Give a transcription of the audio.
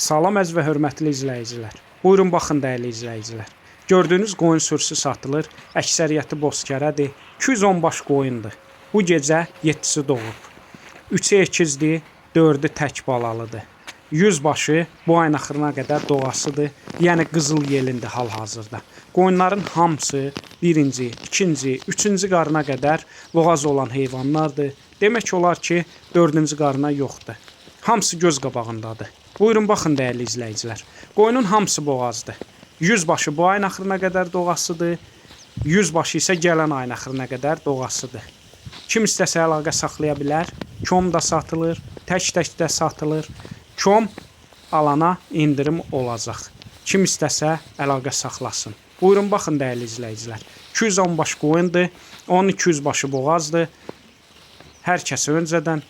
Salam əziz və hörmətli izləyicilər. Buyurun baxın dəyərli izləyicilər. Gördüyünüz qoyun sürüsü satılır. Əksəriyyəti bozkərədir. 210 baş qoyundur. Bu gecə 7-si doğub. 3-ü əkizdir, 4-ü tək balalıdır. 100 başı bu ayın axırına qədər doğasıdır. Yəni qızıl yelindir hal-hazırda. Qoyunların hamısı 1-ci, 2-ci, 3-cü qarına qədər loğaz olan heyvanlardır. Demək olar ki, 4-cü qarına yoxdur. Hamısı göz qabağındadır. Buyurun baxın dəyərli izləyicilər. Qoyunun hamısı boğazdır. 100 başı bu ayın axırına qədər doğasıdır. 100 başı isə gələn ayın axırına qədər doğasıdır. Kim istəsə əlaqə saxlaya bilər. Kom da satılır, tək-tək də satılır. Kom alana indirim olacaq. Kim istəsə əlaqə saxlasın. Buyurun baxın dəyərli izləyicilər. 210 baş qoyundur, onun 200 başı boğazdır. Hər kəsə öncədən.